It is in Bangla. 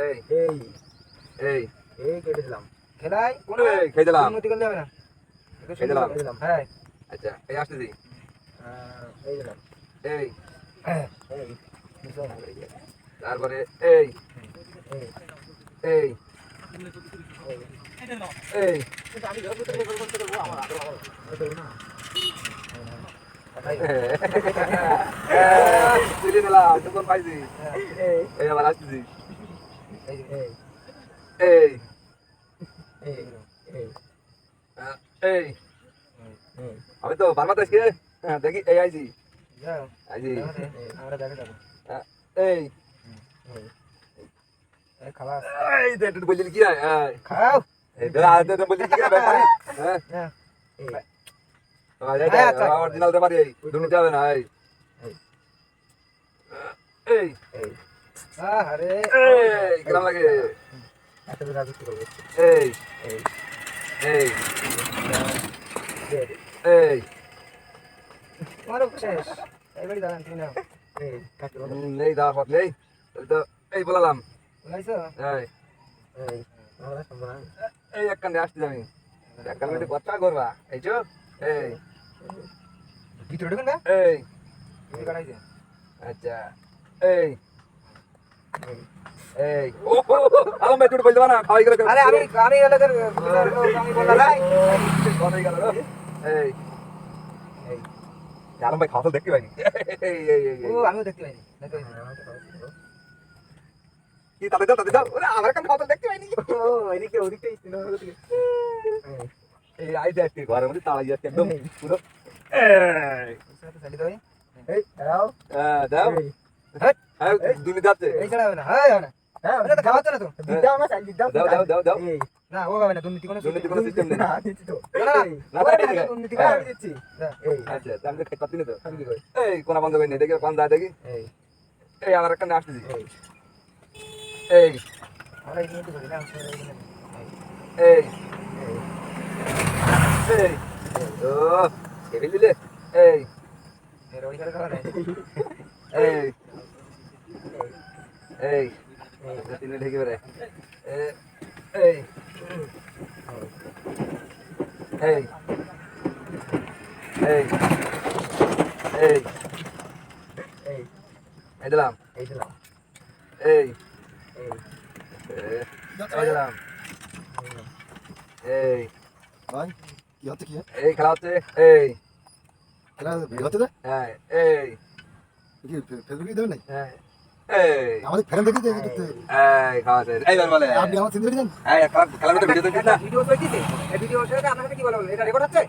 এই এই এই এই কেটে দিলাম। খেলাই কোন এই, খেয়ে দিলাম। উন্নতি করলে হবে না। খেয়ে দিলাম। শুধু দিলাম। হ্যাঁ। আচ্ছা এই আসতেছি। আহ, এই দিলাম। এই। এই তারপরে এই। এই। এই। এই। কিন্তু আমি তো বারবার আজকে হ্যাঁ দেখি এই দেখে যাব এই খালাস এই দে তুই কি হয় খাও এই কি হবে হ্যাঁ হ্যাঁ এই এই আচ্ছা। অরিজিনাল দে পারি দুনিতে হবে না এই। এই। এই। আরে এই কেমন লাগে? এত বেলা করতে করব। এই। এই। এই। এই। এই শেষ। এইবারই দাঁড়ান তুমি নাও। এই কাটতে বলো হুম, এই পথ নেই তো এই বলালাম। বলাইছো? এই। এই আমরা সম্ভব না। এই এক আসছি আমি। এক কান্দে কথা করবা এই চো এই। ভিতরে ঢুকুন না এই। আচ্ছা। এই। এই। ও আলম ভাই তুই বলতে না খাওয়াই গেলে আরে আমি আমি এলাকার আমি বললাম ভাই। কথাই গেল এই। এই। আলম ভাই খাওয়া দেখতে পাইনি। এই এই এই ও আমিও দেখতে পাইনি। কি তাতে দাও তাতে দাও আমার খাওয়া দেখতে পাইনি। ও এদিকে ওদিকে এই আই দেখতে ঘরের মধ্যে তাড়াই যাচ্ছে একদম পুরো। এই। দাও। দাও। হ্যাঁ হ্যাঁ দুনি যাচ্ছে। এই ছাড়া হবে না? হ্যাঁ হবে না। হ্যাঁ এই। এই হ্যাঁ, আচ্ছা ও কেবি দিলে এই এর ওই করে নেই এই এই তিন ঢেকে বেড়ে এই এই এই এই এই এই দিলাম এই দিলাম এই এই দিলাম এই ভাই কি হচ্ছে কি এই খেলা হচ্ছে এই খেলা হচ্ছে না হ্যাঁ এই কি ফেসবুকে দেবেন নাই হ্যাঁ এই আমাদের ফ্রেন্ড দেখি দেখতে এই খাওয়া শেষ এইবার বলে আপনি আমার চিনতে পেরেছেন এই খেলা খেলার মধ্যে ভিডিও দেখছিস না ভিডিও এই ভিডিও সেটা আপনার কি বলা হলো এটা রেকর্ড হচ্ছে